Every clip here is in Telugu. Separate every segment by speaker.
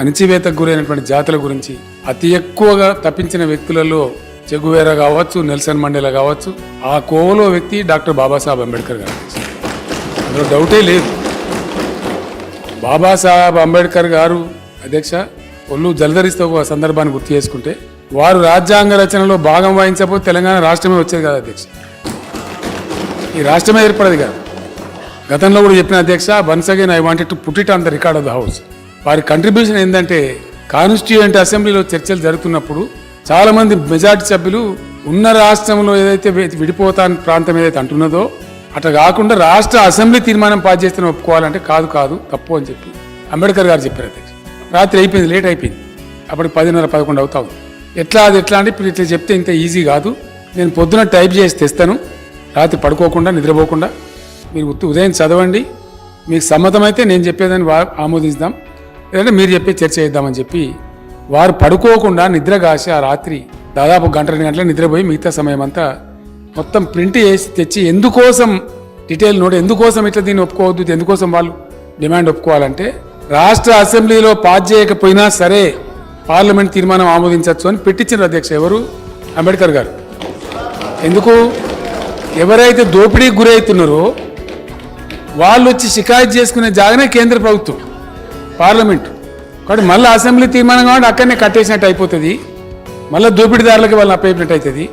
Speaker 1: అణిచివేతకు గురైనటువంటి జాతుల గురించి అతి ఎక్కువగా తప్పించిన వ్యక్తులలో చెగువేరా కావచ్చు నెల్సన్ మండేలా కావచ్చు ఆ కోవలో వ్యక్తి డాక్టర్ బాబాసాహెబ్ అంబేద్కర్ గారు. అందులో డౌటే లేదు. బాబాసాహెబ్ అంబేద్కర్ గారు అధ్యక్ష ఒళ్ళు జలధరిస్తూ ఒక సందర్భాన్ని గుర్తు చేసుకుంటే వారు రాజ్యాంగ రచనలో భాగం వహించకపోతే తెలంగాణ రాష్ట్రమే వచ్చేది కాదు అధ్యక్ష. ఈ రాష్ట్రమే ఏర్పడేది కాదు. గతంలో కూడా చెప్పిన అధ్యక్ష once again I wanted to put it on the record of the house. వారి కంట్రిబ్యూషన్ ఏంటంటే కాన్స్టిట్యూయెంట్ అసెంబ్లీలో చర్చలు జరుగుతున్నప్పుడు చాలామంది మెజార్టీ సభ్యులు ఉన్న రాష్ట్రంలో ఏదైతే విడిపోతా ప్రాంతం ఏదైతే అంటున్నదో అట్లా కాకుండా రాష్ట్ర అసెంబ్లీ తీర్మానం పాస్ చేస్తే ఒప్పుకోవాలంటే కాదు కాదు తప్పు అని చెప్పి అంబేద్కర్ గారు చెప్పారు అధ్యక్ష. రాత్రి అయిపోయింది లేట్ అయిపోయింది. అప్పటికి పదిన్నర పదకొండు అవుతా ఉంది. ఎట్లా అది ఎట్లా అంటే ఇప్పుడు ఇట్లా చెప్తే ఇంత ఈజీ కాదు. నేను పొద్దున టైప్ చేసి తెస్తాను. రాత్రి పడుకోకుండా నిద్రపోకుండా మీరు ఉదయం చదవండి. మీకు సమ్మతమైతే నేను చెప్పేదాన్ని ఆమోదిస్తాం. లేదంటే మీరు చెప్పే చర్చ చేద్దామని చెప్పి వారు పడుకోకుండా నిద్ర కాసి ఆ రాత్రి దాదాపు గంట రెండు గంటల నిద్రపోయి మిగతా సమయం అంతా మొత్తం ప్రింట్ చేసి తెచ్చి ఎందుకోసం డీటెయిల్ నోట్ ఎందుకోసం ఇట్లా దీన్ని ఒప్పుకోవద్దు ఎందుకోసం వాళ్ళు డిమాండ్ ఒప్పుకోవాలంటే రాష్ట్ర అసెంబ్లీలో పాస్ చేయకపోయినా సరే పార్లమెంట్ తీర్మానం ఆమోదించవచ్చు అని పెట్టించిన అధ్యక్ష ఎవరు? అంబేద్కర్ గారు. ఎందుకు? ఎవరైతే దోపిడీకి గురవుతున్నారో వాళ్ళు వచ్చి షికాయత్ చేసుకునే జాగనే కేంద్ర ప్రభుత్వం. పార్లమెంట్. కాబట్టి మళ్ళీ అసెంబ్లీ తీర్మానం కాబట్టి అక్కడనే కట్టేసినట్టు అయిపోతుంది. మళ్ళీ దోపిడీదారులకి వాళ్ళని అప్పయినట్టు అవుతుంది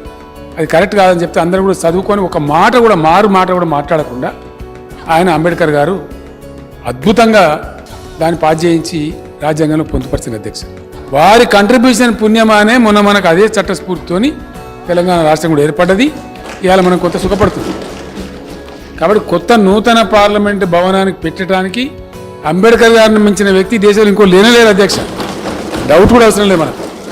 Speaker 1: అది కరెక్ట్ కాదని చెప్తే అందరూ కూడా చదువుకొని ఒక మాట కూడా మారు మాట కూడా మాట్లాడకుండా ఆయన అంబేద్కర్ గారు అద్భుతంగా దాన్ని పాస్ చేయించి రాజ్యాంగంలో పొందుపరిచిన అధ్యక్ష. వారి కంట్రిబ్యూషన్ పుణ్యమానే మొన్న మనకు అదే చట్ట స్ఫూర్తితోని తెలంగాణ రాష్ట్రం కూడా ఏర్పడ్డది. ఇవాళ మనం కొత్త సుఖపడుతుంది కాబట్టి కొత్త నూతన పార్లమెంట్ భవనానికి పెట్టడానికి అంబేద్కర్ గారిని మించిన వ్యక్తి దేశంలో ఇంకో లేనలేరు అధ్యక్ష. డౌట్ కూడా అవసరం లేదు మనకు.